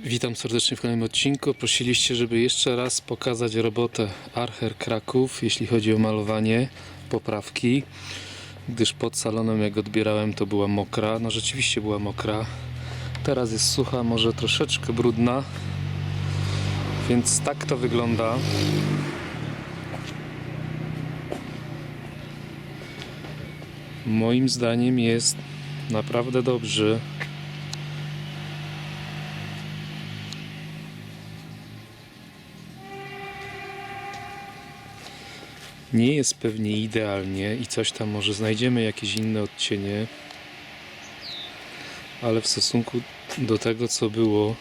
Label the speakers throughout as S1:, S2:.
S1: Witam serdecznie w kolejnym odcinku. Prosiliście, żeby jeszcze raz pokazać robotę Archer Kraków, jeśli chodzi o malowanie, poprawki, gdyż pod salonem jak odbierałem to była mokra, no rzeczywiście była mokra. Teraz jest sucha, może troszeczkę brudna, więc tak to wygląda. Moim zdaniem jest naprawdę dobrze. Nie jest pewnie idealnie i coś tam może znajdziemy jakieś inne odcienie, ale w stosunku do tego co było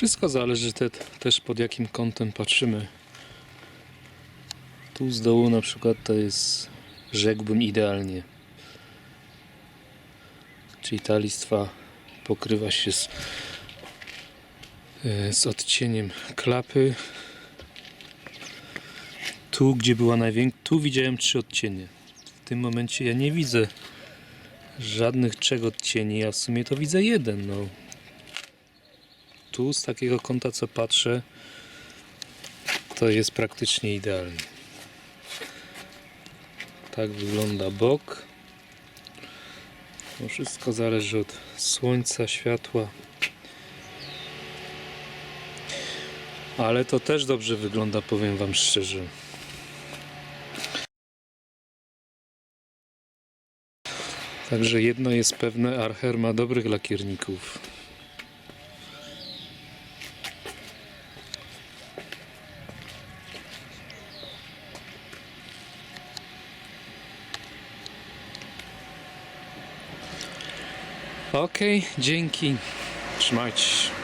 S1: wszystko zależy te, też pod jakim kątem patrzymy. Tu z dołu na przykład to jest rzekłbym idealnie. Czyli ta listwa pokrywa się z z odcieniem klapy. Tu, gdzie była największa, tu widziałem trzy odcienie. W tym momencie ja nie widzę żadnych trzech odcieni, a w sumie to widzę jeden. No. Tu z takiego kąta co patrzę, to jest praktycznie idealnie. Tak wygląda bok. To wszystko zależy od słońca, światła. Ale to też dobrze wygląda, powiem Wam szczerze. Także jedno jest pewne, Archer ma dobrych lakierników. Okej, dzięki. Trzymajcie się.